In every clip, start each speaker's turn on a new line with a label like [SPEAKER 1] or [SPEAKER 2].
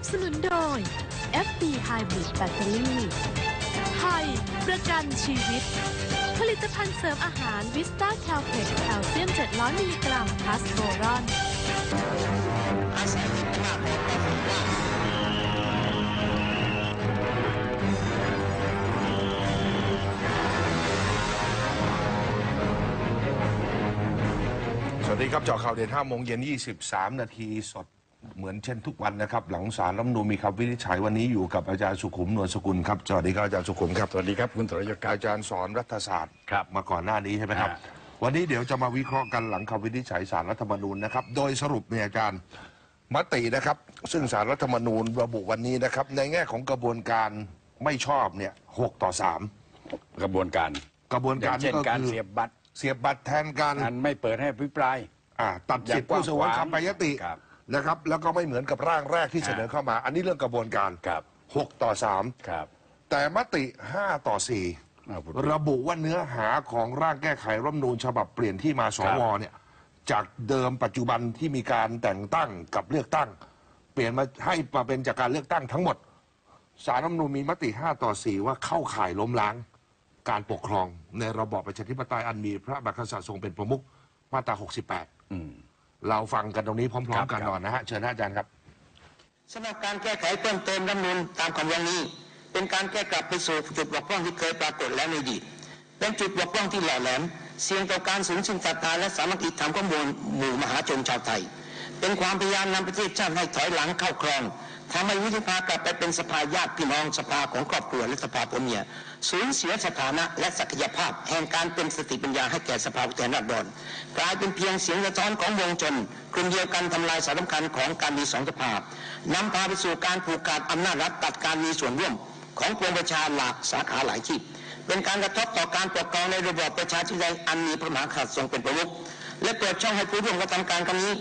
[SPEAKER 1] บสนุนโดย FD Hybrid Battery ไทยประกันชีวิต ผลิตภัณฑ์เสริมอาหารวิสตาแคลเพกแคลเซียม 700 มิลลิกรัมพลัสโบรอน
[SPEAKER 2] สวัสดีครับเจาะข่าวเด่น5โมงเย็น 23 นาทีสด เหมือนเช่นทุกวันนะครับ หลังสารรัฐธรรมนูญมีคำวินิจฉัยวันนี้อยู่กับอาจารย์สุขุมนวลสกุลครับสวัสดีครับอาจารย์สุขุมครับ
[SPEAKER 3] สวัสดีครับคุณสรยุทธ์ครับ
[SPEAKER 2] อาจารย์สอนรัฐศาสตร์
[SPEAKER 3] ครับ
[SPEAKER 2] มาก่อนหน้านี้ใช่ไหมครับ
[SPEAKER 3] อ่า
[SPEAKER 2] วันนี้เดี๋ยวจะมาวิเคราะห์กันหลังคำวินิจฉัยสารรัฐธรรมนูญนะครับ โดยสรุปเนี่ยอาจารย์มตินะครับ ซึ่งสารรัฐธรรมนูญระบุวันนี้นะครับ ในแง่ของกระบวนการไม่ชอบเนี่ยหกต่อสาม
[SPEAKER 3] กระบวนการ
[SPEAKER 2] กระบวน
[SPEAKER 3] อย่า
[SPEAKER 2] การ
[SPEAKER 3] งเช่น
[SPEAKER 2] ก็
[SPEAKER 3] การ
[SPEAKER 2] คือ
[SPEAKER 3] เสียบบัตร
[SPEAKER 2] เสียบบัตรแทนการ
[SPEAKER 3] อันไม่เปิดให้พิปราย
[SPEAKER 2] อ่าตัดสิทธิ์ผู้เสนอคำแปรยติ
[SPEAKER 3] ครับ
[SPEAKER 2] นะครับ แล้วก็ไม่เหมือนกับร่างแรกที่เสนอเข้ามา อันนี้เรื่องกระบวนการ
[SPEAKER 3] ครับ
[SPEAKER 2] 6ต่อ
[SPEAKER 3] ครับ
[SPEAKER 2] 3แต่มติ5ต่อ
[SPEAKER 3] อ้าวพูด
[SPEAKER 2] 4ระบุว่าเนื้อหาของร่างแก้ไขรัฐธรรมนูญฉบับเปลี่ยนที่มาส
[SPEAKER 3] ครับ
[SPEAKER 2] วเนี่ยจากเดิมปัจจุบันที่มีการแต่งตั้งกับเลือกตั้ง เปลี่ยนมาให้มาเป็นจากการเลือกตั้งทั้งหมดสารรัฐธรรมนูญมีมติ5ต่อ4ว่าเข้าข่ายล้มล้าง การปกครองในระบอบประชาธิปไตยอันมีพระมหากษัตริย์ทรงเป็นประมุขมาตรา 68
[SPEAKER 3] อืม
[SPEAKER 2] เราฟังกันตรงนี้พร้อม
[SPEAKER 3] ครับ
[SPEAKER 2] ๆกัน
[SPEAKER 3] ครับ
[SPEAKER 2] ก่อนนะฮะเชิญท่านอาจารย์ครับ
[SPEAKER 4] สำหรับการแก้ไขเพิ่มเติมรัฐธรรมนูญตามคำร้องนี้ เป็นการแก้กลับไปสู่จุดบกพร่องที่เคยปรากฏแล้วในอดีตเป็นจุดบกพร่องที่หล่อแหลมเสี่ยงต่อการสูญสิ้นศรัทธาและสามัคคีธรรมของมวลหมู่มหาชนชาวไทย เป็นความพยายามนำประเทศชาติให้ถอยหลังเข้าครอง ทำให้วุฒิภากลับไปเป็นสภาญาติพี่น้องสภาของครอบครัวและสภาผัวเมียสูญเสียสถานะและศักยภาพ แห่งการเป็นสติปัญญาให้แก่สภาผู้แทนราษฎรกลายเป็นเพียงเสียงสะท้อนของวงชนกลุ่มเดียวกันทำลายสารสำคัญของการมีสองสภานำพาไปสู่การผูกขาดอำนาจรัฐตัดการมีส่วนร่วม ของปวงประชาหลากสาขาหลายที่เป็นการกระทบต่อการปกครองในระบอบประชาธิปไตยอันมีพระมหากษัตริย์ทรงเป็นประมุขและเปิดช่องให้ผู้ร่วมกระทำการครั้งนี้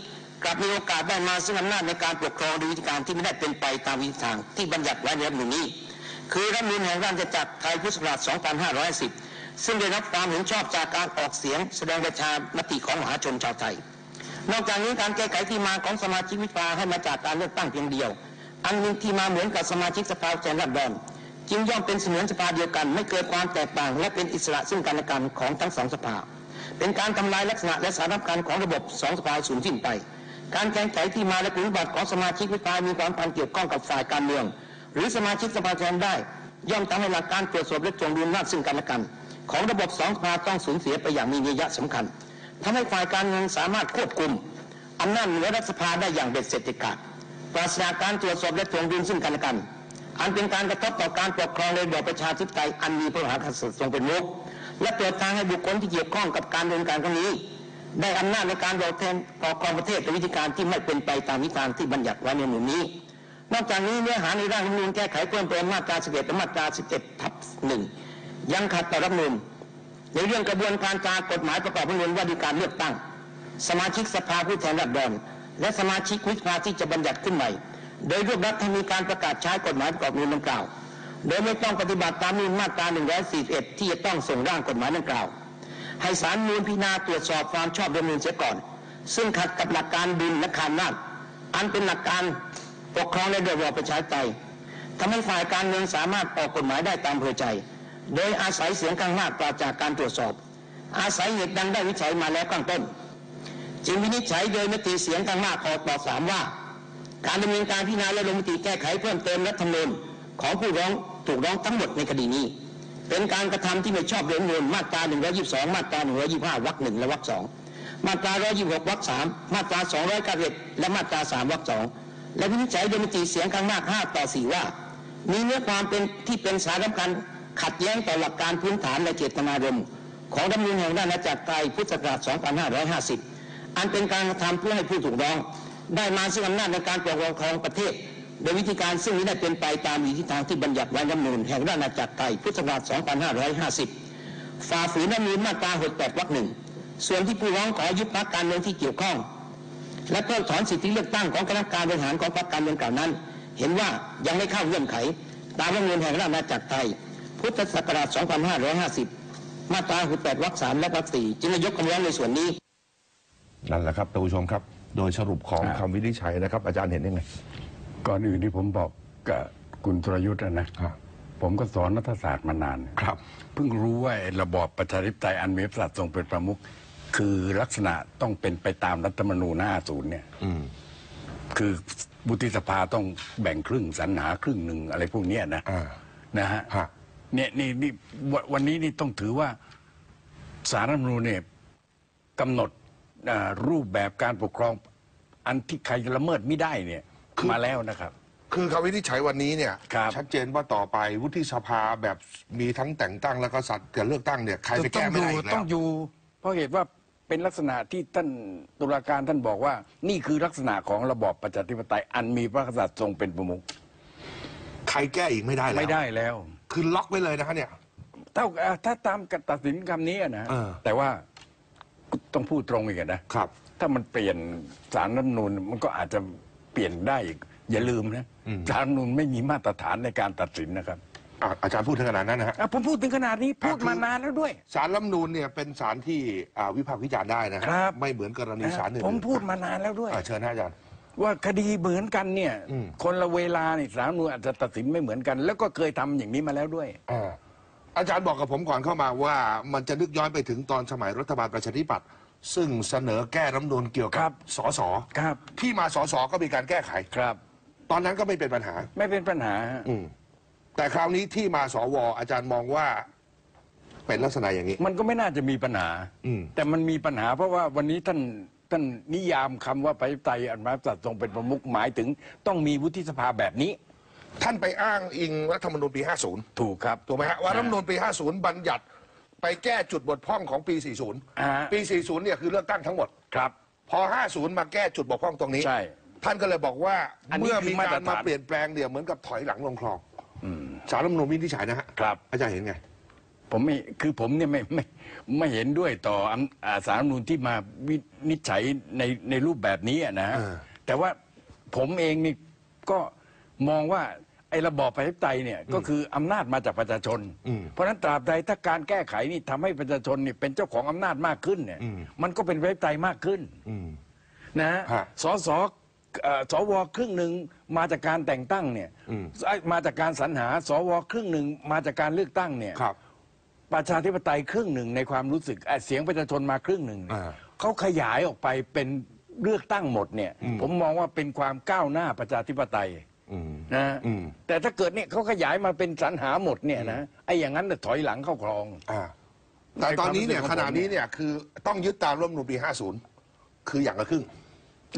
[SPEAKER 4] กลับมีโอกาสได้มาซึ่งอำนาจในการปกครองโดยวิธีการที่ไม่ได้เป็นไปตามวิธีทางที่บัญญัติไว้ในรัฐมนูลนี้ คือรัฐมนูญแห่งราชจักรไทยพุทธศักราช 2510 ซึ่งได้รับความเห็นชอบจากการออกเสียงแสดงประชามติของมหาชนชาวไทย นอกจากนี้การแก้ไขที่มาของสมาชิกวิปาให้มาจากการเลือกตั้งเพียงเดียว อันมีที่มาเหมือนกับสมาชิกสภาแทนราษฎรจึงย่อมเป็นเสมือนสภาเดียวกัน ไม่เกิดความแตกต่าง และเป็นอิสระซึ่งกันและกันของทั้งสองสภา เป็นการทำลายลักษณะและสาระสำคัญของระบบสองสภาสูญสิ้นไป การแก้ไขที่มาและคุณสมบัติของสมาชิกวิปามีความพันเกี่ยวข้องกับฝ่ายการเมือง หรือสมาชิกสภาแทนได้ ย่อมทำให้หลักการตรวจสอบและทวงดุลอำนาซึ่งกันและกัน ของระบบสองสภาต้องสูญเสียไปอย่างมีนัยยะสำคัญทำให้ฝ่ายการเมืองสามารถควบคุมอำนาจเหนือรัฐสภาได้อย่างเบ็ดเสร็จเด็ดขาดปราศจากการตรวจสอบและทวงดุลซึ่งกันและกัน อันเป็นการกระทบต่อการปกครองในระบอบประชาธิปไตยอันมีพระมหากษัตริย์ทรงเป็นมุขและเปิดทางให้บุคคลที่เกี่ยวข้องกับการดำเนินการครั้งนี้ ได้อำนาจในการบอกแทนปกครองประเทศโดยวิธีการที่ไม่เป็นไปตามวิธีการที่บัญญัติไว้ในหนุนนี้ นอกจากนี้เนื้อหาในร่างรัฐมนูญแก้ไขเพิ่มเติมมาตรา 11และมาตรา11ทับหนึ่งยังขัดต่อรัฐมนูญในเรื่องกระบวนการการกฎหมายประกอบรัฐธรรมนูญว่าด้วยการเลือกตั้ง สมาชิกสภาผู้แทนราษฎรและสมาชิกวิสภาที่จะบัญญัติขึ้นใหม่ โดยรวบรัฐให้มีการประกาศใช้กฎหมายประกอบรัฐธรรมนูญดังกล่าว โดยไม่ต้องปฏิบัติตามนูญมาตรา 141 ที่จะต้องส่งร่างกฎหมายดังกล่าว ให้ศาลนูญพิจารณาตรวจสอบความชอบด้วยนูญเสียก่อน ซึ่งขัดกับหลักการดุลและคานาจอันเป็นหลักการปกครองในระบอบประชาธิปไตยทำให้ฝ่ายการเมืองสามารถออกกฎหมายได้ตามเพอใจ โดยอาศัยเสียงข้างมากปราศจากการตรวจสอบ อาศัยเหตุดังได้วิจัยมาแล้วข้างต้น จึงวินิจฉัยโดยมติเสียงข้างมากออกต่อสามว่า การดำเนินการพิจารณาและลงมติแก้ไขเพิ่มเติมรัฐธรรมนูญของผู้ร้องถูกร้องทั้งหมดในคดีนี้ เป็นการกระทำที่ไม่ชอบด้วยรัฐธรรมนูญมาตรา122 มาตรา125วรรคหนึ่งและวรรคสองมาตรา 126วรรคสามมาตรา291และมาตรา3วรรคสองและวินิจฉัยโดยมติเสียงข้างมาก 5 ต่อ 4 ว่า มีเนื้อความเป็นที่เป็นสาระสำคัญขัดแย้งต่อหลักการพื้นฐานและเจตนารมณ์ของรัฐมนูญแห่งราชอาณาจักรไทยพุทธศักราช 2550 อันเป็นการกระทำเพื่อให้ผู้ถูกร้อง ได้มาซึ่งอำนาจในการปกครองประเทศ โดยวิธีการซึ่งนี้ได้เป็นไปตามวิธีทางที่บัญญัติไว้ในรัฐธรรมนูญแห่งราชอาณาจักรไทยพุทธศักราช 2550 ฝ่าฝืนรัฐธรรมนูญมาตรา 68 วรรคหนึ่ง ส่วนที่ผู้ร้องขอยุบพรรคการเมืองที่เกี่ยวข้อง และเพิกถอนสิทธิเลือกตั้งของคณะกรรมการบริหารของพรรคการเมืองกล่าวนั้น เห็นว่ายังไม่เข้าเงื่อนไข ตามรัฐธรรมนูญแห่งราชอาณาจักรไทย พุทธศักราช 2550 มาตรา 68 วรรค3และวรรค4จึงได้ยกคำร้องในส่วนนี้
[SPEAKER 2] นั่นแหละครับท่านผู้ชมครับ โดยสรุปของ
[SPEAKER 3] ครับ
[SPEAKER 2] คำวินิจฉัยนะครับ อาจารย์เห็นยังไง
[SPEAKER 3] ก่อนอื่นที่ผมบอกกับคุณธรยุทธ์นะ
[SPEAKER 2] ครับ
[SPEAKER 3] ผมก็สอนรัฐศาสตร์มานาน
[SPEAKER 2] ครับ
[SPEAKER 3] เพิ่งรู้ว่าไอ้ระบอบประชาธิปไตยอันมีพระกษัตริย์ทรงเป็นประมุขคือลักษณะต้องเป็นไปตามรัฐธรรมนูญ50เนี่ย
[SPEAKER 2] อืม
[SPEAKER 3] คือบุติสภาต้องแบ่งครึ่งสรรหาครึ่งหนึ่งอะไรพวกเนี้ยนะ
[SPEAKER 2] อ่า
[SPEAKER 3] นะฮะ
[SPEAKER 2] ฮะ
[SPEAKER 3] เนี่ยนี่นี่วันวันนี้นี่ต้องถือว่าสารรัฐธรรมนูญเนี่ยกำหนดอ่ารูปแบบการปกครองอันที่ใครละเมิดไม่ได้เนี่ย มาแล้วนะครับ
[SPEAKER 2] คือคำวินิจฉัยวันนี้เนี่ย
[SPEAKER 3] ครับ
[SPEAKER 2] ชัดเจนว่าต่อไปวุฒิสภาแบบมีทั้งแต่งตั้งแล้วก็สัตว์กับเลือกตั้งเนี่ยใครไปแก้ไม่ได้อีกแล้
[SPEAKER 3] ต้อ
[SPEAKER 2] ว
[SPEAKER 3] งอยู่ เพราะเหตุว่าเป็นลักษณะที่ท่านตุลาการท่านบอกว่า นี่คือลักษณะของระบอบประชาธิปไตยอันมีพระกษัตริย์ทรงเป็นประมุข
[SPEAKER 2] ใครแก้อีกไม่ได้แล้ว
[SPEAKER 3] ไม่ได้แล้ว
[SPEAKER 2] คือล็อกไว้เลยนะฮะเนี่ย
[SPEAKER 3] ถ้าเอ่อถ้าตามการตัดสินคำนี้อะนะ
[SPEAKER 2] เออ
[SPEAKER 3] แต่ว่าต้องพูดตรงอีกอะนะ
[SPEAKER 2] ครับ
[SPEAKER 3] ถ้ามันเปลี่ยนสารรัฐธรรมนูญมันก็อาจจะ เปลี่ยนได้อีกอย่าลืมนะสารรัฐธรรมนูญไม่มีมาตรฐานในการตัดสินนะครับ
[SPEAKER 2] อะอาจารย์พูดถึงขนาดนั้นนะฮะ
[SPEAKER 3] อะผมพูดถึงขนาดนี้พูดมานานแล้วด้วย
[SPEAKER 2] สารรัฐธรรมนูญเนี่ยเป็นสารที่อ่าวิพากษ์วิจารณ์ได้นะฮะ
[SPEAKER 3] ครับ
[SPEAKER 2] ไม่เหมือนกรณีสารอื่น
[SPEAKER 3] ผมพูดมานานแล้วด้วย
[SPEAKER 2] อะเชิญนะอาจารย์
[SPEAKER 3] ว่าคดีเหมือนกันเนี่ย
[SPEAKER 2] อืม
[SPEAKER 3] คนละเวลาเนี่ยสารรัฐธรรมนูญอาจจะตัดสินไม่เหมือนกัน แล้วก็เคยทำอย่างนี้มาแล้วด้วย
[SPEAKER 2] อ่าอาจารย์บอกกับผมก่อนเข้ามาว่ามันจะนึกย้อนไปถึงตอนสมัยรัฐบาลประชาธิปัตย์ ซึ่งเสนอแก้รัฐธรรมนูญเกี่ยว
[SPEAKER 3] ครั
[SPEAKER 2] กับบ สส
[SPEAKER 3] ครับ
[SPEAKER 2] ที่มาสสก็มีการแก้ไข
[SPEAKER 3] ครับ
[SPEAKER 2] ตอนนั้นก็ไม่เป็นปัญหา
[SPEAKER 3] ไม่เป็นปัญหาฮะ
[SPEAKER 2] อืมแต่คราวนี้ที่มาสวอาจารย์มองว่า เป็นลักษณะอย่างนี้
[SPEAKER 3] มันก็ไม่น่าจะมีปัญหา
[SPEAKER 2] อืม
[SPEAKER 3] แต่มันมีปัญหาเพราะว่าวันนี้ท่านท่านนิยามคำว่าประชาธิปไตยอันมาสัตว์ทรงเป็นประมุขหมายถึง ต้องมีวุฒิสภาแบบนี้
[SPEAKER 2] ท่านไปอ้างอิงรัฐธรรมนูญปี 50
[SPEAKER 3] ถูกครับ
[SPEAKER 2] ถูกไหมฮะว่ารัฐธรรมนูญปี 50 บัญญัติ ไปแก้จุดบกพร่องของปี
[SPEAKER 3] อ่า
[SPEAKER 2] 40 ปี 40 เนี่ยคือเลือกตั้งทั้งหมด
[SPEAKER 3] ครับ
[SPEAKER 2] พอ 50 มาแก้จุดบกพร่องตรงนี้
[SPEAKER 3] ใช่
[SPEAKER 2] ท่านก็เลยบอกว่า
[SPEAKER 3] อันนี้
[SPEAKER 2] เมื่อ
[SPEAKER 3] คือ
[SPEAKER 2] มี
[SPEAKER 3] มาต
[SPEAKER 2] การ
[SPEAKER 3] รฐาน
[SPEAKER 2] มาเปลี่ยนแปลงเนี่ยเหมือนกับถอยหลังลงคลองสารรัฐธรรมนูญวินิจฉัยนะฮะ
[SPEAKER 3] ครับ
[SPEAKER 2] อาจารย์เห็นไง
[SPEAKER 3] ผมไม่คือผมเนี่ยไม่ไม่ไม่เห็นด้วยต่ออำอ่าสารรัฐธรรมนูญที่มาวินิจฉัยในในรูปแบบนี้อะนะฮะ
[SPEAKER 2] เออ
[SPEAKER 3] แต่ว่าผมเองนี่ก็มองว่า ไอ้ระบอบประชาธิปไตยเนี่ยก็คืออำนาจมาจากประชาชน เพราะฉะนั้นตราบใดถ้าการแก้ไขนี่ทำให้ประชาชนนี่เป็นเจ้าของอำนาจมากขึ้นเนี่ย มันก็เป็นประชาธิปไตยมากขึ้น
[SPEAKER 2] อืม
[SPEAKER 3] นะฮะ
[SPEAKER 2] ฮะ
[SPEAKER 3] สสเอ่อสวครึ่งหนึ่งมาจากการแต่งตั้งเนี่ยไอ้มาจากการสรรหาสวครึ่งหนึ่งมาจากการเลือกตั้งเนี่ย
[SPEAKER 2] ครับ
[SPEAKER 3] ประชาธิปไตยครึ่งหนึ่งในความรู้สึกเอ่อเสียงประชาชนมาครึ่งหนึ่งเนี่ย
[SPEAKER 2] อ่า
[SPEAKER 3] เขาขยายออกไปเป็นเลือกตั้งหมดเนี่ย ผมมองว่าเป็นความก้าวหน้าประชาธิปไตย
[SPEAKER 2] อืม
[SPEAKER 3] นะ
[SPEAKER 2] อืม
[SPEAKER 3] แต่ถ้าเกิดเนี่ยเขาขยายมาเป็นสรรหาหมดเนี่ยนะไอ้อย่างนั้นน่ะถอยหลังเข้าคลอง
[SPEAKER 2] อ่าแต่ตอนนี้เนี่ย
[SPEAKER 3] ในค
[SPEAKER 2] ข
[SPEAKER 3] วามรู้สึกของผม
[SPEAKER 2] ณะนี้เนี่ยคือต้องยึดตามรัฐธรรมนูญปี 50 คืออย่างละครึ่ง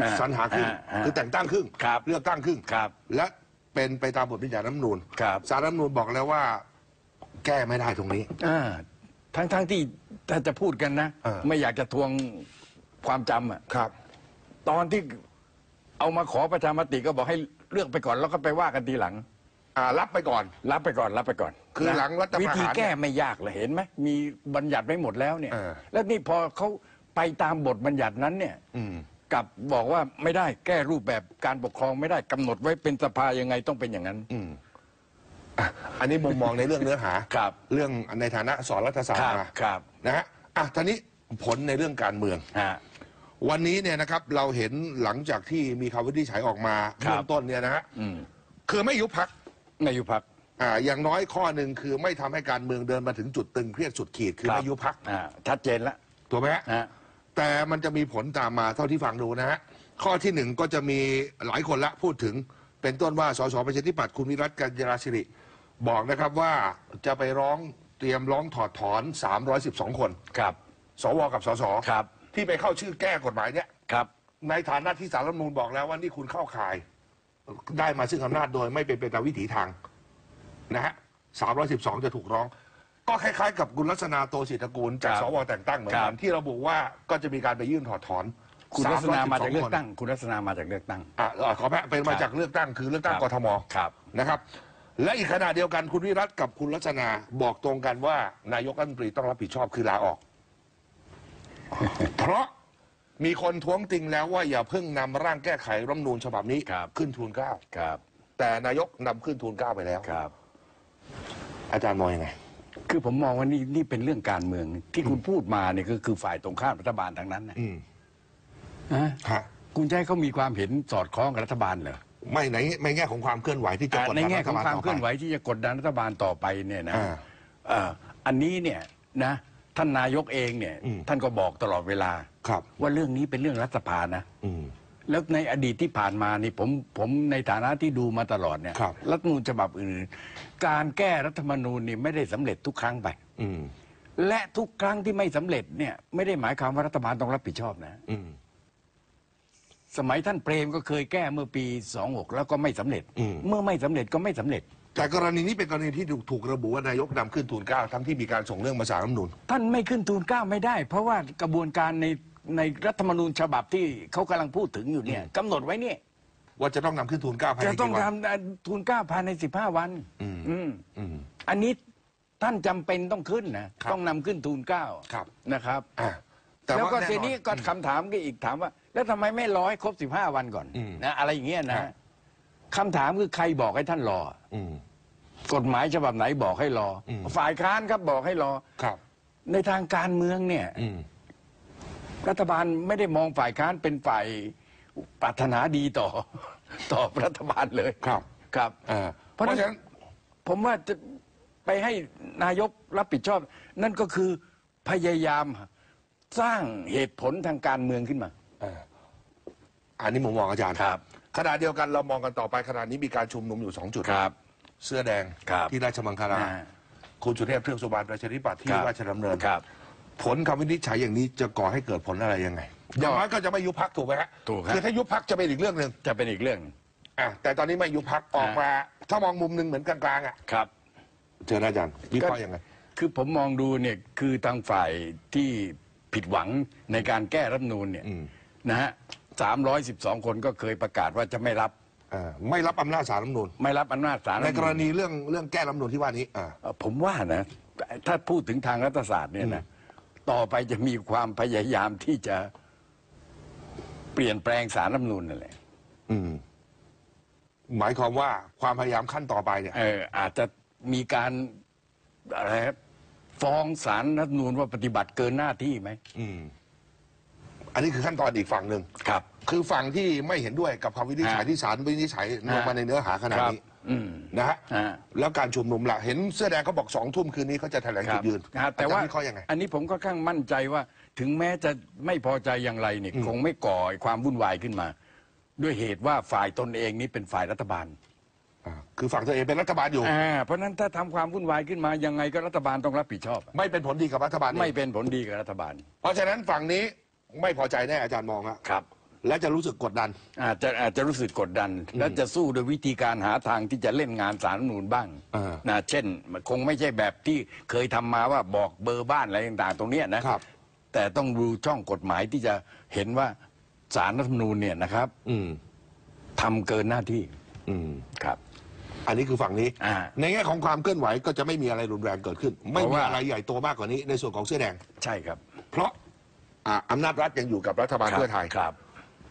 [SPEAKER 3] อ่า
[SPEAKER 2] สรรหาครึ่ง
[SPEAKER 3] อ่าอ่า
[SPEAKER 2] คือแต่งตั้งครึ่ง
[SPEAKER 3] ครับ
[SPEAKER 2] เลือกตั้งครึ่ง
[SPEAKER 3] ครับ
[SPEAKER 2] และเป็นไปตามบทบัญญัติรัฐธรรมนูญ
[SPEAKER 3] ครับ
[SPEAKER 2] สารรัฐธรรมนูญบอกแล้วว่า แก้ไม่ได้ตรงนี้
[SPEAKER 3] อ่าทั้งทั้งที่ถ้าจะพูดกันนะ
[SPEAKER 2] เออ
[SPEAKER 3] ไม่อยากจะทวงความจำอะ
[SPEAKER 2] ครับ
[SPEAKER 3] ตอนที่เอามาขอประชามติก็บอกให้ เลือกไปก่อนแล้วก็ไปว่ากันทีหลัง
[SPEAKER 2] อ่ารับไปก่อน
[SPEAKER 3] รับไปก่อนรับไปก่อน
[SPEAKER 2] คือ
[SPEAKER 3] นะ
[SPEAKER 2] หลังรัฐประหาร
[SPEAKER 3] วิธีแก้ไม่ยากเลยเห็นไหมมีบัญญัติไว้หมดแล้วเนี่ย
[SPEAKER 2] เออ
[SPEAKER 3] แล้วนี่พอเขาไปตามบทบัญญัตินั้นเนี่ย
[SPEAKER 2] อืม
[SPEAKER 3] กลับบอกว่าไม่ได้แก้รูปแบบการปกครองไม่ได้กำหนดไว้เป็นสภายังไงต้องเป็นอย่างนั้น
[SPEAKER 2] อืมอะอันนี้มุมมองในเรื่องเนื้อหา
[SPEAKER 3] ครับ
[SPEAKER 2] เรื่องในฐานะสอนรัฐศาสต
[SPEAKER 3] ครั
[SPEAKER 2] ร์
[SPEAKER 3] บ
[SPEAKER 2] มา
[SPEAKER 3] ครับ
[SPEAKER 2] นะฮะอะทีนี้ผลในเรื่องการเมือง
[SPEAKER 3] ฮะ
[SPEAKER 2] วันนี้เนี่ยนะครับเราเห็นหลังจากที่มีคำวินิจฉัยออกมา
[SPEAKER 3] ครับ
[SPEAKER 2] เบื้องต้นเนี่ยนะฮะ
[SPEAKER 3] อืม
[SPEAKER 2] คือไม่ยุบพัก
[SPEAKER 3] นายยุพัก
[SPEAKER 2] อ่าอย่างน้อยข้อหนึ่งคือไม่ทำให้การเมืองเดินมาถึงจุดตึงเครียดสุดขีดคือไม่ยุบพัก
[SPEAKER 3] อ่าชัดเจนแล้ว
[SPEAKER 2] ถูกไหมฮะ
[SPEAKER 3] ฮะ
[SPEAKER 2] แต่มันจะมีผลตามมาเท่าที่ฟังดูนะฮะ ข้อที่หนึ่งก็จะมีหลายคนละพูดถึง เป็นต้นว่าสสประชาธิปัตย์คุณวิรัตกัญญาราศิริ บอกนะครับว่าจะไปร้องเตรียมร้องถอดถอน 312 คน
[SPEAKER 3] ครับ
[SPEAKER 2] สวกับสส
[SPEAKER 3] ครับ
[SPEAKER 2] ที่ไปเข้าชื่อแก้กฎหมายเนี่ย
[SPEAKER 3] ครับ
[SPEAKER 2] ในฐานะที่สารรัฐธรรมนูญบอกแล้วว่านี่คุณเข้าข่าย ได้มาซึ่งอำนาจโดยไม่เป็นไปตามวิถีทางนะฮะ312จะถูกร้อง ก็คล้ายๆ กับคุณลักษณะโตศิตระกูลจาก
[SPEAKER 3] ครับ
[SPEAKER 2] สวแต่งตั้งเหมือน
[SPEAKER 3] ค
[SPEAKER 2] กั
[SPEAKER 3] รั
[SPEAKER 2] น
[SPEAKER 3] บ
[SPEAKER 2] ที่ระบุว่าก็จะมีการไปยื่นถอดถอน
[SPEAKER 3] คุณลักษณะมาจากเลือก
[SPEAKER 2] 312
[SPEAKER 3] ตั้ง คุณลักษณะมาจากเลือกตั้ง
[SPEAKER 2] อะเอ่อขอแพ้เป็นมา
[SPEAKER 3] ครับ
[SPEAKER 2] จากเลือกตั้งคือเลือกตั้ง
[SPEAKER 3] ครับ
[SPEAKER 2] กทม
[SPEAKER 3] ครับ
[SPEAKER 2] นะครับและอีกขณะเดียวกันคุณวิรัตกับคุณลักษณะบอกตรงกันว่านายกรัฐมนตรีต้องรับผิดชอบคือลาออก เพราะมีคนท้วงติงแล้วว่าอย่าเพิ่งนำร่างแก้ไขรัฐธรรมนูญฉบับนี้
[SPEAKER 3] ครับ
[SPEAKER 2] ขึ้นทูลเกล้า
[SPEAKER 3] ครับ
[SPEAKER 2] แต่นายกนำขึ้นทูลเกล้าไปแล้ว
[SPEAKER 3] ครับ
[SPEAKER 2] อาจารย์มองยังไง
[SPEAKER 3] คือผมมองว่านี่นี่เป็นเรื่องการเมืองที่คุณพูดมาเนี่ยก็คือฝ่ายตรงข้ามรัฐบาลทั้งนั้นนะ
[SPEAKER 2] อืม
[SPEAKER 3] ฮะ
[SPEAKER 2] ฮะ
[SPEAKER 3] คุณจะให้เขามีความเห็นสอดคล้องกับรัฐบาลเหรอ
[SPEAKER 2] ไม่ในในแง่ของความเคลื่อนไหวที่จะ
[SPEAKER 3] อ่าก
[SPEAKER 2] ด
[SPEAKER 3] ใน
[SPEAKER 2] ดัน
[SPEAKER 3] แง่
[SPEAKER 2] รั
[SPEAKER 3] ข
[SPEAKER 2] ฐ
[SPEAKER 3] อง
[SPEAKER 2] บาล
[SPEAKER 3] ความ
[SPEAKER 2] ต่อ
[SPEAKER 3] เคลื่อนไห
[SPEAKER 2] ไป
[SPEAKER 3] วที่จะกดดันรัฐบาลต่อไปเนี่ยนะ
[SPEAKER 2] อ่า
[SPEAKER 3] เอ่ออันนี้เนี่ยนะ ท่านนายกเองเนี่ย
[SPEAKER 2] อืม
[SPEAKER 3] ท่านก็บอกตลอดเวลา
[SPEAKER 2] ครับ
[SPEAKER 3] ว่าเรื่องนี้เป็นเรื่องรัฐสภานะ
[SPEAKER 2] อืม
[SPEAKER 3] แล้วในอดีตที่ผ่านมานี่ผมผมในฐานะที่ดูมาตลอดเนี่ย
[SPEAKER 2] ครับ
[SPEAKER 3] รัฐธรรมนูญฉบับอื่นๆการแก้รัฐธรรมนูญนี่ไม่ได้สำเร็จทุกครั้งไป
[SPEAKER 2] อืม
[SPEAKER 3] และทุกครั้งที่ไม่สำเร็จเนี่ยไม่ได้หมายความว่ารัฐบาลต้องรับผิดชอบนะ
[SPEAKER 2] อืม
[SPEAKER 3] สมัยท่านเปรมก็เคยแก้เมื่อปี 26 แล้วก็ไม่สำเร็จ
[SPEAKER 2] อืม
[SPEAKER 3] เมื่อไม่สำเร็จก็ไม่สำเร็จ
[SPEAKER 2] แต่กรณีนี้เป็นกรณีที่ถูกถูกระบุว่านายกนำขึ้นทูลเกล้าทั้งที่มีการส่งเรื่องมาสารรัฐธรรมนูญ
[SPEAKER 3] ท่านไม่ขึ้นทูลเกล้าไม่ได้ เพราะว่ากระบวนการในในรัฐธรรมนูญฉบับที่เขากำลังพูดถึงอยู่เนี่ยกำหนดไว้เนี่ย
[SPEAKER 2] ว่าจะต้องนำขึ้นทูลเกล้าภายใน
[SPEAKER 3] จะต้อง
[SPEAKER 2] กี่วัน
[SPEAKER 3] ทำทูลเกล้าภายใน15วัน
[SPEAKER 2] อืม
[SPEAKER 3] อืม
[SPEAKER 2] อืม
[SPEAKER 3] อันนี้ท่านจำเป็นต้องขึ้นนะครับต้องนำขึ้นทูลเกล้า
[SPEAKER 2] ครับ
[SPEAKER 3] นะครับ
[SPEAKER 2] อ่าแต่
[SPEAKER 3] แล้ว
[SPEAKER 2] ว่า
[SPEAKER 3] ก็
[SPEAKER 2] แน่
[SPEAKER 3] ที
[SPEAKER 2] นอน
[SPEAKER 3] นี้ก็คำถามก็อีกถามว่า แล้วทำไมไม่รอให้ครบ 15 วันก่อน
[SPEAKER 2] อืม
[SPEAKER 3] นะอะไรอย่างเงี้ย
[SPEAKER 2] ครั
[SPEAKER 3] นะ
[SPEAKER 2] บ
[SPEAKER 3] คำถามคือใครบอกให้ท่านรอ
[SPEAKER 2] อืม
[SPEAKER 3] กฎหมายฉบับไหนบอกให้รออ
[SPEAKER 2] ม
[SPEAKER 3] ฝ่ายค้านครับบอกให้รอ
[SPEAKER 2] ครับ
[SPEAKER 3] ในทางการเมืองเนี่ย
[SPEAKER 2] อืม
[SPEAKER 3] รัฐบาลไม่ได้มองฝ่ายค้านเป็นฝ่ายปรารถนาดีต่อ ต่อรัฐบาลเลย
[SPEAKER 2] ครับ
[SPEAKER 3] ครับ
[SPEAKER 2] อ่า
[SPEAKER 3] เพ
[SPEAKER 2] เพ
[SPEAKER 3] ราะ
[SPEAKER 2] ราะ
[SPEAKER 3] ฉะ
[SPEAKER 2] ฉะ
[SPEAKER 3] นั้
[SPEAKER 2] นั้นน
[SPEAKER 3] ผมว่าจะไปให้นายกรับผิดชอบ นั่นก็คือพยายามสร้างเหตุผลทางการเมืองขึ้นมา
[SPEAKER 2] อ่าอันนี้มุมมองอาจารย์
[SPEAKER 3] ครับ
[SPEAKER 2] ขณะเดียวกันเรามองกันต่อไปขณะนี้มีการชุมนุมอยู่สองจุด
[SPEAKER 3] ครับ
[SPEAKER 2] เสื้อแดง
[SPEAKER 3] ครับ
[SPEAKER 2] ที่ราชมังคลา
[SPEAKER 3] อ่า
[SPEAKER 2] คุณสุเทพเทือกสุบานประชาธิปัตย์ที่
[SPEAKER 3] ครับ
[SPEAKER 2] ราชดำเนิน
[SPEAKER 3] ครับ
[SPEAKER 2] ผลคำวินิจฉัยอย่างนี้จะก่อให้เกิดผลอะไรยังไง อย่างน้อยก็จะไม่ยุบพักถูกไหมฮะ
[SPEAKER 3] ถูกครับ
[SPEAKER 2] คือถ้ายุบพักจะเป็นอีกเรื่องหนึ่ง
[SPEAKER 3] จะเป็นอีกเรื่อง
[SPEAKER 2] อะแต่ตอนนี้ไม่ยุบพักออกมา ถ้ามองมุมหนึ่งเหมือนกลางๆอะ
[SPEAKER 3] ครับ
[SPEAKER 2] เจออาจารย์วิเคราะห์ยังไง
[SPEAKER 3] คือผมมองดูเนี่ยคือทางฝ่ายที่ผิดหวังในการแก้รัฐธรรมนูนเนี่ย
[SPEAKER 2] อืม
[SPEAKER 3] นะฮะ สามร้อยสิบสองคนก็เคยประกาศว่าจะไม่รับ
[SPEAKER 2] อ่าไม่รับอำนาจสารรัฐธรรมนูญ
[SPEAKER 3] ไม่รับอำนาจศาล
[SPEAKER 2] ในกรณีเรื่องเรื่องแก้รัฐธรรมนูญที่ว่านี้อ่า
[SPEAKER 3] เอ่อผมว่านะ ถ้าพูดถึงทางรัฐศาสตร์เนี่ยนะ ต่อไปจะมีความพยายามที่จะเปลี่ยนแปลงสารรัฐธรรมนูนนั่นแหละ
[SPEAKER 2] อืมหมายความว่าความพยายามขั้นต่อไปเนี่ย
[SPEAKER 3] เอออาจจะมีการอะไรครับฟ้องสารรัฐธรรมนูนว่าปฏิบัติเกินหน้าที่ไหม
[SPEAKER 2] อืม อันนี้คือขั้นตอนอีกฝั่งหนึ่ง
[SPEAKER 3] ครับ
[SPEAKER 2] คือฝั่งที่ไม่เห็นด้วยกับคำวินิจฉัย
[SPEAKER 3] ฮะ
[SPEAKER 2] ที่ศาลวินิจฉัยลงมาในเนื้อหาขนาดนี้
[SPEAKER 3] ครับอืม
[SPEAKER 2] นะฮะ
[SPEAKER 3] ฮะ
[SPEAKER 2] แล้วการชุมนุมล่ะเห็นเสื้อแดงเขาบอกสองทุ่มคืนนี้เขาจะแถลง
[SPEAKER 3] ค
[SPEAKER 2] จุ
[SPEAKER 3] รั
[SPEAKER 2] ด
[SPEAKER 3] บ
[SPEAKER 2] ยืน
[SPEAKER 3] นะฮะแต่ว่า
[SPEAKER 2] อจรย์วิเคราะห์ยังไง
[SPEAKER 3] อันนี้ผมก็ข้างมั่นใจว่า ถึงแม้จะไม่พอใจอย่างไรเนี่ยคงไม่ก่อความวุ่นวายขึ้นมา ด้วยเหตุว่าฝ่ายตนเองนี้เป็นฝ่ายรัฐบาล
[SPEAKER 2] อ่าคือฝั่งตัวเองเป็นรัฐบาลอยู่
[SPEAKER 3] อ่าเพราะฉะนั้นถ้าทำความวุ่นวายขึ้นมายังไงก็รัฐบาลต้องรับผิดชอบ
[SPEAKER 2] ไม่เป็นผลดีกับรัฐบาล
[SPEAKER 3] ไม่
[SPEAKER 2] เอง
[SPEAKER 3] เป็นผลดีกับรัฐบาล
[SPEAKER 2] เพราะฉะนั้นฝั่งนี้ ไม่พอใจแน่อาจารย์มองอะ
[SPEAKER 3] ครับ
[SPEAKER 2] และจะรู้สึกกดดัน
[SPEAKER 3] อาจจะอาจจะรู้สึกกดดัน และจะสู้โดยวิธีการหาทางที่จะเล่นงานสารรัฐธรรมนูนบ้าง
[SPEAKER 2] อ่า
[SPEAKER 3] นะเช่นคงไม่ใช่แบบที่เคยทำมาว่าบอกเบอร์บ้านอะไรต่างๆ ตรงเนี้ยนะครับ แต่ต้องดูช่องกฎหมายที่จะเห็นว่าสารรัฐธรรมนูญเนี่ยนะครับ
[SPEAKER 2] อืม
[SPEAKER 3] ทำเกินหน้าที่
[SPEAKER 2] อืม
[SPEAKER 3] ครับ
[SPEAKER 2] อันนี้คือฝั่งนี้
[SPEAKER 3] อ่า
[SPEAKER 2] ในแง่ของความเคลื่อนไหวก็จะไม่มีอะไรรุนแรงเกิดขึ้น ไม่
[SPEAKER 3] เพราะ
[SPEAKER 2] มี
[SPEAKER 3] ว่า
[SPEAKER 2] อะไรใหญ่โตมากกว่านี้ในส่วนของเสื้อแดง
[SPEAKER 3] ใช่ครับ
[SPEAKER 2] เพราะ อ่าอำนาจรัฐยังอยู่กับรัฐบาล
[SPEAKER 3] ครับ
[SPEAKER 2] เพื่อไทย
[SPEAKER 3] ครับ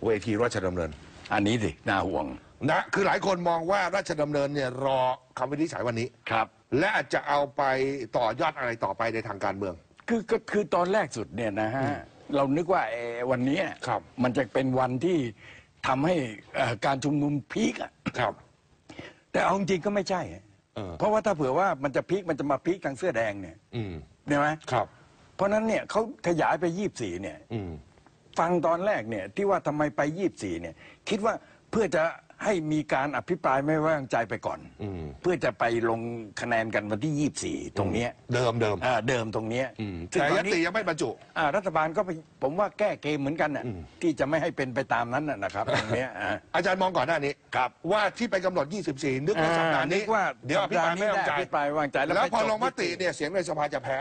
[SPEAKER 2] เวทีราชดำเนิน
[SPEAKER 3] อันนี้สิน่าห่วง
[SPEAKER 2] นะคือหลายคนมองว่าราชดำเนินเนี่ยรอคำวินิจฉัยวันนี้
[SPEAKER 3] ครับ
[SPEAKER 2] และอาจจะเอาไปต่อยอดอะไรต่อไปในทางการเมือง
[SPEAKER 3] คือก็คือตอนแรกสุดเนี่ยนะฮะ เรานึกว่าเอ่อวันนี้
[SPEAKER 2] ครับ
[SPEAKER 3] มันจะเป็นวันที่ทำให้เอ่อการชุมนุมพีกอะ
[SPEAKER 2] ครับ
[SPEAKER 3] แต่เอาจริงๆก็ไม่ใช่
[SPEAKER 2] เออ
[SPEAKER 3] เพราะว่าถ้าเผื่อว่ามันจะพีกมันจะมาพีกทางเสื้อแดงเนี่ย
[SPEAKER 2] อืม
[SPEAKER 3] ใช่ไหม
[SPEAKER 2] ครับ
[SPEAKER 3] เพราะฉะนั้นเนี่ยเขาขยายไปยี่บสี่เนี่ย
[SPEAKER 2] อืม
[SPEAKER 3] ฟังตอนแรกเนี่ยที่ว่าทำไมไปยี่บสี่เนี่ย คิดว่าเพื่อจะให้มีการอภิปรายไม่ไว้วางใจไปก่อน
[SPEAKER 2] อืม
[SPEAKER 3] เพื่อจะไปลงคะแนนกันวันที่ยี่บสี่ตรงเนี้ย
[SPEAKER 2] เดิมเดิม
[SPEAKER 3] อ่าเดิมตรงเนี้ย
[SPEAKER 2] อืม
[SPEAKER 3] ซึ่ง
[SPEAKER 2] แต่
[SPEAKER 3] ต
[SPEAKER 2] ย
[SPEAKER 3] อนนี้
[SPEAKER 2] ติยังไม่บรรจุ
[SPEAKER 3] อ่ารัฐบาลก็ไปผมว่าแก้เกมเหมือนกันน่ะ
[SPEAKER 2] อืม
[SPEAKER 3] ที่จะไม่ให้เป็นไปตามนั้นน่ะนะครับตรงเนี้ยอ่า
[SPEAKER 2] อาจารย์มองก่อนหน้านี้
[SPEAKER 3] ครับ
[SPEAKER 2] ว่าที่ไปกำหนด 24 นึกว่าสัปดาห์นี้
[SPEAKER 3] นึกว่า
[SPEAKER 2] เดี๋ยวอภิปรายไม่วางใจ
[SPEAKER 3] อภิปรายไม่วางใจแล้ว
[SPEAKER 2] แล้ว
[SPEAKER 3] ไป
[SPEAKER 2] พอ
[SPEAKER 3] จบ
[SPEAKER 2] ลงมติ
[SPEAKER 3] ที่
[SPEAKER 2] เนี่ยเสียงในสภาจะแพ้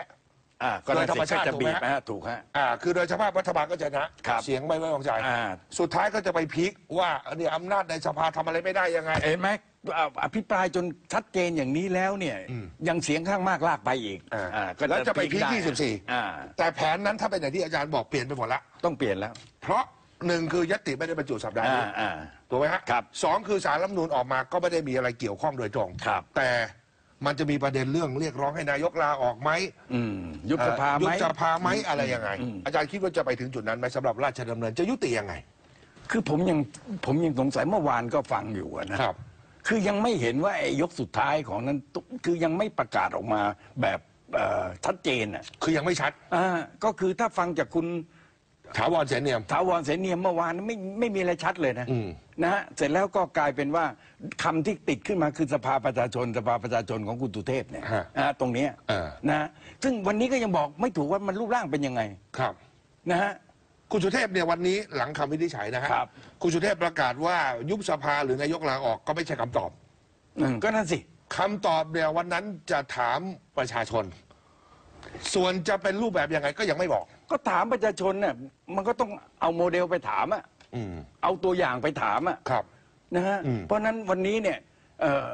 [SPEAKER 3] อ่าก็
[SPEAKER 2] โด
[SPEAKER 3] เลยย
[SPEAKER 2] ธรรมชาติ
[SPEAKER 3] จะ
[SPEAKER 2] ถูกไหม
[SPEAKER 3] บีบ
[SPEAKER 2] ฮะ
[SPEAKER 3] นะฮะถูกฮะ
[SPEAKER 2] อ่าคือโดยเฉพาะรัฐบาลก็ชนะครับ เสียงไม่ไว้วางใจ
[SPEAKER 3] อ่า
[SPEAKER 2] สุดท้ายก็จะไปพลิกว่าเนี่ยอำนาจในสภาทำอะไรไม่ได้ยังไง
[SPEAKER 3] เห็นไหมอ่าอภิปรายจนชัดเจนอย่างนี้แล้วเนี่ย ยังเสียงข้างมากลากไปอีก
[SPEAKER 2] อ่า
[SPEAKER 3] อ่าก็
[SPEAKER 2] แล้วจะไปพีค
[SPEAKER 3] ด้
[SPEAKER 2] 24
[SPEAKER 3] อ่า
[SPEAKER 2] แต่แผนนั้นถ้าเป็นอย่างที่อาจารย์บอกเปลี่ยนไปหมดละ
[SPEAKER 3] ต้องเปลี่ยนแล้ว
[SPEAKER 2] เพราะหนึ่งคือยติไม่ได้บรรจุสัปดาห์
[SPEAKER 3] อ่า
[SPEAKER 2] นี้
[SPEAKER 3] อ่า
[SPEAKER 2] ถูกไหมฮะ
[SPEAKER 3] ครับ
[SPEAKER 2] สองคือสารรัฐธรรมนูญออกมาก็ไม่ได้มีอะไรเกี่ยวข้องโดยตรง
[SPEAKER 3] ครับ
[SPEAKER 2] แต่ มันจะมีประเด็นเรื่องเรียกร้องให้นายกลาออกไหม
[SPEAKER 3] อืมยุบสภาไหม
[SPEAKER 2] ยุบสภาไหมอะไรยังไง
[SPEAKER 3] อืม
[SPEAKER 2] อาจารย์คิดว่าจะไปถึงจุดนั้นไหมสำหรับราชดำเนินจะยุติยังไง
[SPEAKER 3] คือผมยังผมยังสงสัยเมื่อวานก็ฟังอยู่อะนะครับ คือยังไม่เห็นว่าไอ้ยกสุดท้ายของนั้นตุคือยังไม่ประกาศออกมาแบบเอ่อชัดเจนอะ
[SPEAKER 2] คือยังไม่ชัด
[SPEAKER 3] อ่าก็คือถ้าฟังจากคุณ
[SPEAKER 2] ถาวรเสนเนียม
[SPEAKER 3] ถาวรเสนเนียมเมื่อวานไม่ไม่มีอะไรชัดเลยนะ
[SPEAKER 2] อืม
[SPEAKER 3] นะฮะเสร็จแล้วก็กลายเป็นว่าคำที่ติดขึ้นมาคือสภาประชาชน สภาประชาชนของคุณตุเทพเนี่ย
[SPEAKER 2] ฮะ
[SPEAKER 3] อ่าตรงเนี้ย
[SPEAKER 2] เออ
[SPEAKER 3] นะฮะซึ่งวันนี้ก็ยังบอกไม่ถูกว่ามันรูปร่างเป็นยังไง
[SPEAKER 2] ครับ
[SPEAKER 3] นะฮะ
[SPEAKER 2] คุณสุเทพเนี่ยวันนี้หลังคำวินิจฉัยนะฮะ
[SPEAKER 3] ครับ
[SPEAKER 2] คุณสุเทพประกาศว่ายุบสภาหรือนายกลาออกก็ไม่ใช่คำตอบ
[SPEAKER 3] อืมก็นั่นสิ
[SPEAKER 2] คำตอบเนี่ยวันนั้นจะถามประชาชน ส่วนจะเป็นรูปแบบยังไงก็ยังไม่บอก
[SPEAKER 3] ก็ถามประชาชนเนี่ยมันก็ต้องเอาโมเดลไปถามอะ
[SPEAKER 2] อืม
[SPEAKER 3] เอาตัวอย่างไปถามอะ
[SPEAKER 2] ครับ
[SPEAKER 3] นะฮะ
[SPEAKER 2] อืม
[SPEAKER 3] เพราะฉะนั้นวันนี้เนี่ยเอ่อ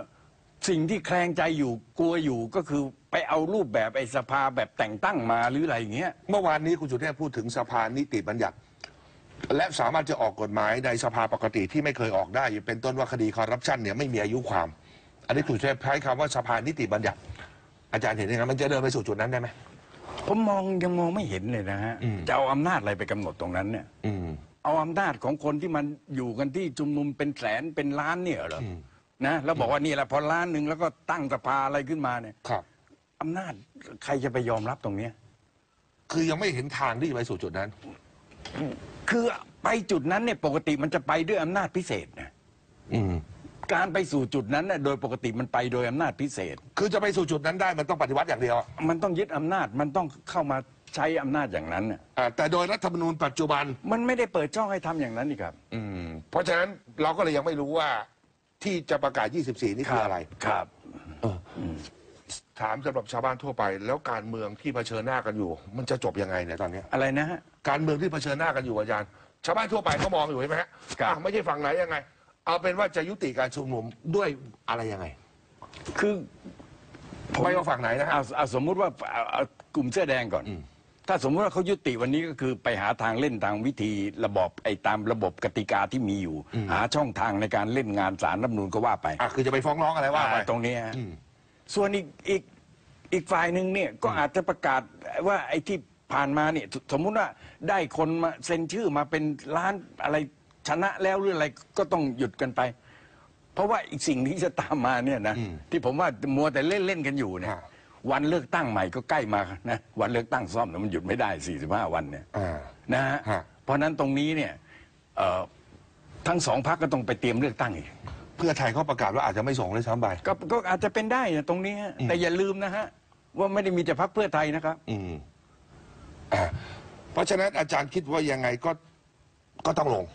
[SPEAKER 3] สิ่งที่แคลงใจอยู่กลัวอยู่ก็คือไปเอารูปแบบไอ้สภาแบบแต่งตั้งมาหรืออะไรอย่างเงี้ย
[SPEAKER 2] เมื่อวานนี้คุณสุเทพพูดถึงสภานิติบัญญัติ และสามารถจะออกกฎหมายในสภาปกติที่ไม่เคยออกได้ เป็นต้นว่าคดีคอร์รัปชันเนี่ยไม่มีอายุความ อันนี้คุณสุเทพใช้คำว่าสภานิติบัญญัติ อาจารย์เห็นยังไงมันจะเดินไปสู่จุดนั้นได้ไหม
[SPEAKER 3] ผมมองยังมองไม่เห็นเลยนะฮะ
[SPEAKER 2] อืม
[SPEAKER 3] จะเอาอำนาจอะไรไปกำหนดตรงนั้นเนี่ย
[SPEAKER 2] อืม
[SPEAKER 3] เอาอำนาจของคนที่มันอยู่กันที่ชุมนุมเป็นแสนเป็นล้านเนี่ยเหรออ
[SPEAKER 2] ม
[SPEAKER 3] นะแล้วบอกว่านี่แหละพอล้านหนึ่งแล้วก็ตั้งสภาอะไรขึ้นมาเนี่ย
[SPEAKER 2] ครับ
[SPEAKER 3] อำนาจใครจะไปยอมรับตรงเนี้ย
[SPEAKER 2] คือยังไม่เห็นทางที่จะไปสู่จุดนั้น
[SPEAKER 3] คือไปจุดนั้นเนี่ยปกติมันจะไปด้วยอำนาจพิเศษนะ
[SPEAKER 2] อืม
[SPEAKER 3] การไปสู่จุดนั้นน่ะโดยปกติมันไปโดยอำนาจพิเศษ
[SPEAKER 2] คือจะไปสู่จุดนั้นได้มันต้องปฏิวัติอย่างเดียวอะ
[SPEAKER 3] มันต้องยึดอำนาจมันต้องเข้ามาใช้อำนาจอย่างนั้นน่ะ
[SPEAKER 2] อ่าแต่โดยรัฐธรรมนูญปัจจุบัน
[SPEAKER 3] มันไม่ได้เปิดช่องให้ทำอย่างนั้นนี่ครับ
[SPEAKER 2] อืม เพราะฉะนั้นเราก็เลยยังไม่รู้ว่าที่จะประกาศ 24 นี่คืออะไร
[SPEAKER 3] ครับ
[SPEAKER 2] ถามสำหรับชาวบ้านทั่วไป แล้วการเมืองที่เผชิญหน้ากันอยู่ มันจะจบยังไงเนี่ยตอนเนี้ย
[SPEAKER 3] อะไรนะฮะ
[SPEAKER 2] การเมืองที่เผชิญหน้ากันอยู่อาจารย์ ชาวบ้านทั่วไปเขามองอยู่ใช่ไหมฮะ
[SPEAKER 3] ครับ
[SPEAKER 2] อะไม่ใช่ฝั่งไหนยังไง เอาเป็นว่าจะยุติการชุมนุมด้วยอะไรยังไง
[SPEAKER 3] คือผม
[SPEAKER 2] ไม่ว่าฝั่งไหนนะฮะ
[SPEAKER 3] เอาเอาสมมุติว่าเอาเอากลุ่มเสื้อแดงก่อน ถ้าสมมุติว่าเขายุติวันนี้ก็คือไปหาทางเล่นทางวิธีระบอบไอ้ตามระบบกติกาที่มีอยู่ หาช่องทางในการเล่นงานสารรัฐธรรมนูนก็ว่าไป
[SPEAKER 2] อะคือจะไปฟ้องร้องอะไรว่าไป
[SPEAKER 3] อ่าตรงนี้ฮะ
[SPEAKER 2] อืม
[SPEAKER 3] ส่วนอีกอีกอีกฝ่ายหนึ่งเนี่ยก็อาจจะประกาศว่าไอ้ที่ผ่านมาเนี่ยสสมมุติว่าได้คนมาเซ็นชื่อมาเป็นล้านอะไร ชนะแล้วหรืออะไรก็ต้องหยุดกันไป เพราะว่าอีกสิ่งที่จะตามมาเนี่ยนะ
[SPEAKER 2] อืม
[SPEAKER 3] ที่ผมว่ามัวแต่เล่นเล่นๆกันอยู่เนี่ย
[SPEAKER 2] ฮะ
[SPEAKER 3] วันเลือกตั้งใหม่ก็ใกล้มานะวันเลือกตั้งซ่อมแต่มันหยุดไม่ได้ 45 วันเนี่ย
[SPEAKER 2] อ่า
[SPEAKER 3] นะฮะ
[SPEAKER 2] ฮะ
[SPEAKER 3] เพราะฉะนั้นตรงนี้เนี่ยเอ่อทั้งสองพักก็ต้องไปเตรียมเลือกตั้งอีก
[SPEAKER 2] เพื่อไทยเขาประกาศว่าอาจจะไม่ส่งเลยซ้ำไป
[SPEAKER 3] ก็ก็อาจจะเป็นได้นะตรงนี้ฮะแต่อย่าลืมนะฮะว่าไม่ได้มีแต่พักเพื่อไทยนะครับ
[SPEAKER 2] อืมอ่าเพราะฉะนั้นอาจารย์คิดว่ายังไงก็ก็ต้องลง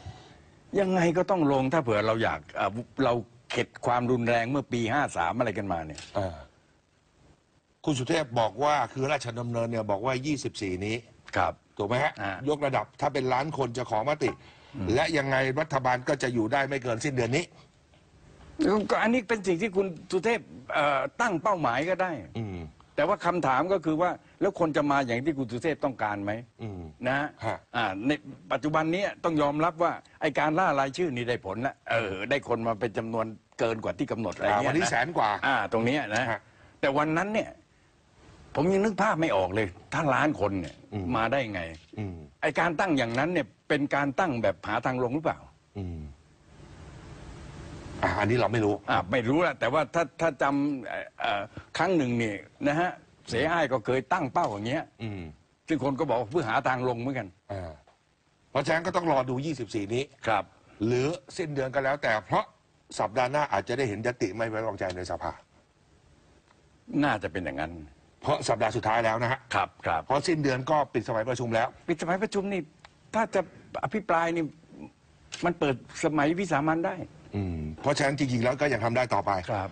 [SPEAKER 3] ยังไงก็ต้องลงถ้าเผื่อเราอยากเอ่อเราเข็ดความรุนแรงเมื่อปี 53 อะไรกันมาเนี่ย
[SPEAKER 2] อ่าคุณสุเทพบอกว่าคือราชดำเนินเนี่ยบอกว่า 24 นี้
[SPEAKER 3] ครับ
[SPEAKER 2] ถูกไหมฮะ
[SPEAKER 3] อ่าย
[SPEAKER 2] ยกระดับถ้าเป็นล้านคนจะขอมติ และยังไงรัฐบาลก็จะอยู่ได้ไม่เกินสิ้นเดือนนี้
[SPEAKER 3] ก็อันนี้เป็นสิ่งที่คุณสุเทพเอ่อตั้งเป้าหมายก็ได้
[SPEAKER 2] อืม
[SPEAKER 3] แต่ว่าคำถามก็คือว่าแล้วคนจะมาอย่างที่คุณสุเทพต้องการไหม
[SPEAKER 2] อืม
[SPEAKER 3] นะฮะ
[SPEAKER 2] ฮะ
[SPEAKER 3] อ่าในปัจจุบันนี้ต้องยอมรับว่าไอการล่ารายชื่อนี่ได้ผลละเออได้คนมาเป็นจำนวนเกินกว่าที่กำหนดอะไร
[SPEAKER 2] อ่า
[SPEAKER 3] เงี้ย
[SPEAKER 2] วันนี้ะแสนกว่า
[SPEAKER 3] อ่าตรงเนี้ยนะ
[SPEAKER 2] ฮะ
[SPEAKER 3] แต่วันนั้นเนี่ย ผมยังนึกภาพไม่ออกเลย ถ้าล้านคนเนี่ย
[SPEAKER 2] อืม
[SPEAKER 3] มาได้ไง
[SPEAKER 2] อืม
[SPEAKER 3] ไอการตั้งอย่างนั้นเนี่ยเป็นการตั้งแบบหาทางลงหรือเปล่า
[SPEAKER 2] อืม อ่าอันนี้เราไม่รู้
[SPEAKER 3] อ่าไม่รู้แหละแต่ว่าถ้าถ้าจำเอ่อเอ่อครั้งหนึ่งเนี่ยนะฮะเสียอ้ายก็เคยตั้งเป้าอย่างเงี้ย
[SPEAKER 2] อืม
[SPEAKER 3] ซึ่งคนก็บอกว่าเพื่อหาทางลงเหมือนกัน
[SPEAKER 2] อ่าเพราะฉะนั้นก็ต้องรอดู 24 นี้
[SPEAKER 3] ครับ
[SPEAKER 2] หรือสิ้นเดือนก็แล้ว แต่เพราะสัปดาห์หน้าอาจจะได้เห็นยติไม่ไว้วางใจในสภา
[SPEAKER 3] น่าจะเป็นอย่างนั้น
[SPEAKER 2] เพราะสัปดาห์สุดท้ายแล้วนะฮะ
[SPEAKER 3] ครับครับ
[SPEAKER 2] เพราะสิ้นเดือนก็ปิดสมัยประชุมแล้ว
[SPEAKER 3] ปิดสมัยประชุมนี่ ถ้าจะอภิปรายนี่ มันเปิดสมัยวิสามันได้
[SPEAKER 2] อืมเพราะฉะนั้นจริงๆแล้วก็ยังทำได้ต่อไป
[SPEAKER 3] ครับ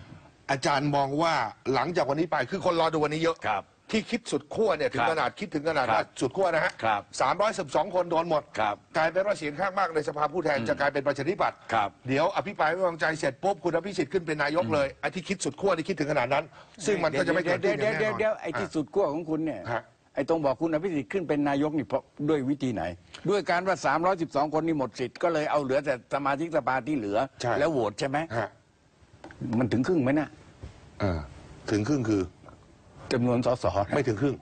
[SPEAKER 2] อาจารย์มองว่าหลังจากวันนี้ไปคือคนรอดูวันนี้เยอะ
[SPEAKER 3] ครับ
[SPEAKER 2] ที่คิดสุดขั้วเนี่ยถึง
[SPEAKER 3] ครับ
[SPEAKER 2] ขนาดคิดถึงขนาด
[SPEAKER 3] ครับ
[SPEAKER 2] ว่าสุดขั้วนะฮะ
[SPEAKER 3] ครับ
[SPEAKER 2] สามร้อยสิบสองคนโดนหมด
[SPEAKER 3] ครับ
[SPEAKER 2] กลายเป็นว่าเสียงข้างมากในสภาผู้แทนจะกลายเป็นประชาธิปัตย์
[SPEAKER 3] ครับ
[SPEAKER 2] เดี๋ยวอภิปรายไม่วางใจเสร็จปุ๊บคุณอภิสิทธิ์ขึ้นเป็นนายกเลยไอ้ที่คิดสุดขั้วที่คิดถึงขนาดนั้น ซึ่งมันก็จะไม่เกิดขึ้นอ
[SPEAKER 3] เดี๋ย
[SPEAKER 2] ย่าวง
[SPEAKER 3] เดี๋
[SPEAKER 2] แน่
[SPEAKER 3] ยวน
[SPEAKER 2] อน
[SPEAKER 3] เดี๋ยวไอ้ที่สุดขั้วของคุณเนี่ย
[SPEAKER 2] ฮะ
[SPEAKER 3] ไอ้ตรงบอกคุณอภิสิทธิ์ขึ้นเป็นนายกนี่เพราะด้วยวิธีไหน ด้วยการว่า 312 คนนี่หมดสิทธิ์ก็เลยเอาเหลือแต่สมาชิกสภาที่เหลือ
[SPEAKER 2] ใช่
[SPEAKER 3] แล้วโหวตใช่ไหม
[SPEAKER 2] ฮะ
[SPEAKER 3] มันถึงครึ่งไหมนะ
[SPEAKER 2] เออถึงครึ่งคือ
[SPEAKER 3] จำนวนสส
[SPEAKER 2] ไม่ถึงครึ่ง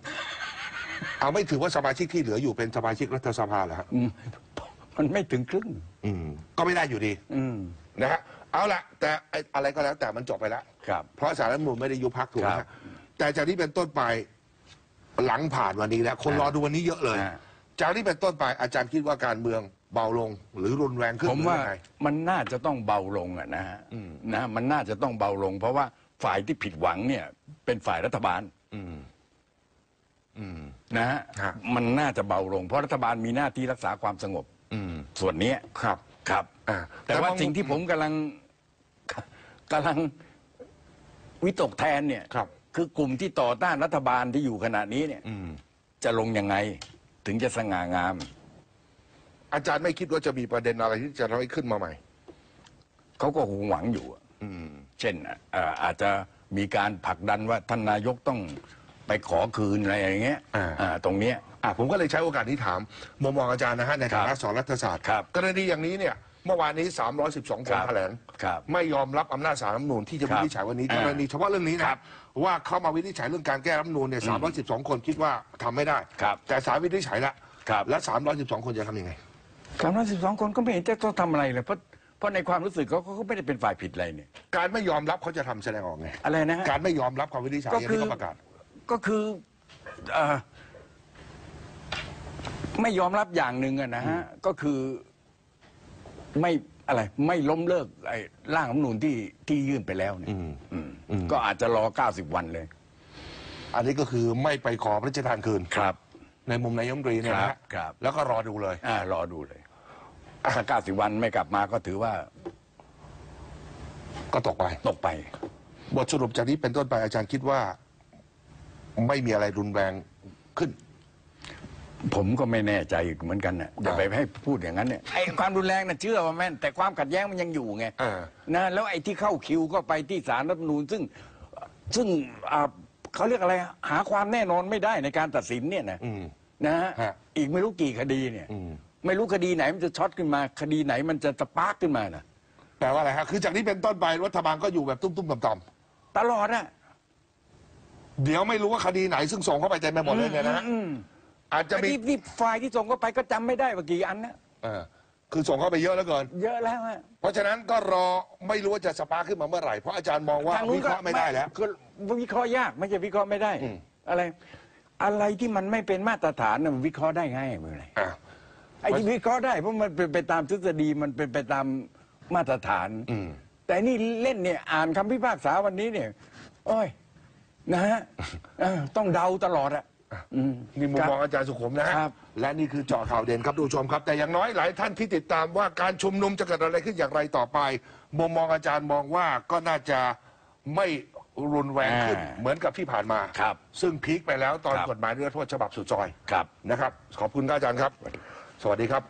[SPEAKER 2] เอาไม่ถือว่าสมาชิกที่เหลืออยู่เป็นสมาชิกรัฐสภาเหรอฮะ
[SPEAKER 3] อืมมันไม่ถึงครึ่ง
[SPEAKER 2] อืม ก็ไม่ได้อยู่ดี
[SPEAKER 3] อืม
[SPEAKER 2] นะฮะเอาละแต่ไอ้อะไรก็แล้วแต่มันจบไปแล้ว
[SPEAKER 3] ครับ
[SPEAKER 2] เพราะสารรัฐธรรมนูลไม่ได้ยุบพักถูกไหม
[SPEAKER 3] ครั
[SPEAKER 2] ฮะ
[SPEAKER 3] บ
[SPEAKER 2] แต่จากนี้เป็นต้นไป หลังผ่านวันนี้แล้วคนรอดูวันนี้เยอะเลย
[SPEAKER 3] อ่า
[SPEAKER 2] จากนี้เป็นต้นไปอาจารย์คิดว่าการเมืองเบาลงหรือรุนแรงขึ้น
[SPEAKER 3] ผม
[SPEAKER 2] หรือ
[SPEAKER 3] ว่า
[SPEAKER 2] ยังไง
[SPEAKER 3] มันน่าจะต้องเบาลงอะนะฮะนะมันน่าจะต้องเบาลง เพราะว่าฝ่ายที่ผิดหวังเนี่ย เป็นฝ่ายรัฐบาล
[SPEAKER 2] อืม อืม
[SPEAKER 3] นะฮะ
[SPEAKER 2] ฮะ
[SPEAKER 3] มันน่าจะเบาลง เพราะรัฐบาลมีหน้าที่รักษาความสงบ
[SPEAKER 2] อืม
[SPEAKER 3] ส่วนเนี้ย
[SPEAKER 2] ครับ
[SPEAKER 3] ครับ
[SPEAKER 2] อ่า
[SPEAKER 3] แต่ว่า
[SPEAKER 2] แต่ว่า
[SPEAKER 3] สิ่งที่ผมกำลังกำลังวิตกแทนเนี่ย
[SPEAKER 2] ครับ
[SPEAKER 3] คือกลุ่มที่ต่อต้านรัฐบาลที่อยู่ขณะนี้เนี่ย
[SPEAKER 2] อืม
[SPEAKER 3] จะลงยังไง ถึงจะสง่างาม
[SPEAKER 2] อาจารย์ไม่คิดว่าจะมีประเด็นอะไรที่จะทำให้ขึ้นมาใหม่
[SPEAKER 3] เขาก็คงหวังอยู่อะ
[SPEAKER 2] อืม
[SPEAKER 3] เช่นอะเอ่ออาจจะมีการผลักดันว่าท่านนายกต้องไปขอคืนอะไรอย่างเงี้ย
[SPEAKER 2] อ่า
[SPEAKER 3] อ่าตรงเนี้ย
[SPEAKER 2] อะผมก็เลยใช้โอกาสนี้ถามมุมมองอาจารย์นะฮะในฐา
[SPEAKER 3] ครั
[SPEAKER 2] นะ
[SPEAKER 3] บ
[SPEAKER 2] สอนรัฐศาสตร์
[SPEAKER 3] ครับ
[SPEAKER 2] กรณีอย่างนี้เนี่ยเมื่อวานนี้ 312คน
[SPEAKER 3] ครับ
[SPEAKER 2] แถลง
[SPEAKER 3] ครับ
[SPEAKER 2] ไม่ยอมรับอำนาจสารรัฐธรรมนูญที่จะ
[SPEAKER 3] ครั
[SPEAKER 2] วิ
[SPEAKER 3] บ
[SPEAKER 2] นิจฉัยวันนี้
[SPEAKER 3] อ่าก
[SPEAKER 2] รณีเฉพาะเรื่องนี้นะครับ ว่าเข้ามาวินิจฉัยเรื่องการแก้รัฐธรรมนูญเนี่ย312 คนคิดว่าทำไม่ได้
[SPEAKER 3] ครับ
[SPEAKER 2] แต่ศาลวินิจฉัยแล้ว
[SPEAKER 3] ครับ
[SPEAKER 2] และ312 คนจะทำยังไง
[SPEAKER 3] สามร้อยสิบสองคนก็ไม่เห็นจะต้องทำอะไรเลยเพราะเพราะในความรู้สึกเขาเขาก็ไม่ได้เป็นฝ่ายผิดอะไรเนี่ย
[SPEAKER 2] การไม่ยอมรับเขาจะทำแสดงออกไง
[SPEAKER 3] อะไรนะฮะ
[SPEAKER 2] การไม่ยอมรับความวินิจฉัย
[SPEAKER 3] ก็
[SPEAKER 2] อย่าง
[SPEAKER 3] คือ
[SPEAKER 2] ที่เขาประกาศ
[SPEAKER 3] ก็คือเอ่อไม่ยอมรับอย่างหนึ่งอะนะฮะ ก็คือไม่ อะไรไม่ล้มเลิกไอ้ร่างรัฐธรรมนูญที่ที่ยื่นไปแล้วเนี่ย
[SPEAKER 2] อืม
[SPEAKER 3] อืม
[SPEAKER 2] อืม
[SPEAKER 3] ก็อาจจะรอเก้าสิบวันเลย
[SPEAKER 2] อันนี้ก็คือไม่ไปขอพระราชทานคืน
[SPEAKER 3] ครับ
[SPEAKER 2] ในมุมนายกรัฐมนตรีเนี่ยนะฮะ
[SPEAKER 3] ครับ
[SPEAKER 2] แล้วก็รอดูเลย
[SPEAKER 3] อ่ารอดูเลยถ้าเก้าสิบวันไม่กลับมาก็ถือว่า
[SPEAKER 2] ก็ตกไป
[SPEAKER 3] ตกไป
[SPEAKER 2] บทสรุปจากนี้เป็นต้นไปอาจารย์คิดว่า ไม่มีอะไรรุนแรงขึ้น
[SPEAKER 3] ผมก็ไม่แน่ใจอีกเหมือนกันน่ะอย่าไปให้พูดอย่างนั้นเนี่ยไอ้ความรุนแรงน่ะเชื่อว่าแม่น แต่ความขัดแย้งมันยังอยู่ไง
[SPEAKER 2] อ่า
[SPEAKER 3] นะแล้วไอ้ที่เข้าคิวก็ไปที่ศาลรัฐธรรมนูญซึ่งซึ่งอ่าเขาเรียกอะไรหาความแน่นอนไม่ได้ในการตัดสินเนี่ยนะ
[SPEAKER 2] อืม
[SPEAKER 3] นะฮะ
[SPEAKER 2] ฮะ
[SPEAKER 3] อีกไม่รู้กี่คดีเนี่ย
[SPEAKER 2] อืม
[SPEAKER 3] ไม่รู้คดีไหนมันจะช็อตขึ้นมา คดีไหนมันจะสปาร์กขึ้นมานะ
[SPEAKER 2] แปลว่าอะไรฮะคือจากนี้เป็นต้นไปรัฐบาลก็อยู่แบบตุ้มๆต่อม
[SPEAKER 3] ตลอดอะ
[SPEAKER 2] ๆเดี๋ยวไม่รู้ว่าคดีไหนซึ่งส่งเข้าไปเต็มไปหมดเลยเนี่ยนะฮะ
[SPEAKER 3] อืม
[SPEAKER 2] อาจจะมี
[SPEAKER 3] ที่ที่ฝ่ายที่ส่งเข้าไปก็จำไม่ได้ว่ากี่อันนะ
[SPEAKER 2] เออคือส่งเข้าไปเยอะแล้วเกิน
[SPEAKER 3] เยอะแล้วฮะ
[SPEAKER 2] เพราะฉะนั้นก็รอไม่รู้ว่าจะสปาร์คขึ้นมาเมื่อไหร่ เพราะอาจารย์มองว่า
[SPEAKER 3] ทางนู้
[SPEAKER 2] วิ
[SPEAKER 3] น
[SPEAKER 2] เคราะห์ไม่ได้แล้ว
[SPEAKER 3] ก็วิเคราะห์ยากไม่ใช่วิเคราะห์ไม่ได้
[SPEAKER 2] อืม
[SPEAKER 3] อะไร อะไรที่มันไม่เป็นมาตรฐานน่ะมันวิเคราะห์ได้ง่ายเมื่อไหร่
[SPEAKER 2] อะ
[SPEAKER 3] ไอ้ที่วิเคราะห์ได้เพราะมันเป็นไปตามทฤษฎีมันเป็นไปตามมาตรฐาน
[SPEAKER 2] อืม
[SPEAKER 3] แต่นี่เล่นเนี่ยอ่านคำพิพากษาวันนี้เนี่ย โอ้ย นะฮะเออต้องเดาตลอดอะอืม
[SPEAKER 2] นี่มุมมองอาจารย์สุขุมนะฮะ
[SPEAKER 3] ครับ
[SPEAKER 2] และนี่คือเจาะข่าวเด่นครับทุกผู้ชมครับ แต่อย่างน้อยหลายท่านที่ติดตามว่าการชุมนุมจะเกิดอะไรขึ้นอย่างไรต่อไปมุมมองอาจารย์มองว่าก็น่าจะไม่รุนแรงขึ้น
[SPEAKER 3] อ่า
[SPEAKER 2] เหมือนกับที่ผ่านมา
[SPEAKER 3] ครับ
[SPEAKER 2] ซึ่งพีคไปแล้วตอน
[SPEAKER 3] ครับ
[SPEAKER 2] กฎหมายนิรโทษฉบับสุดซอย
[SPEAKER 3] ครับ
[SPEAKER 2] นะครับ ขอบคุณครับอาจารย์ครับ สวัสดีครับ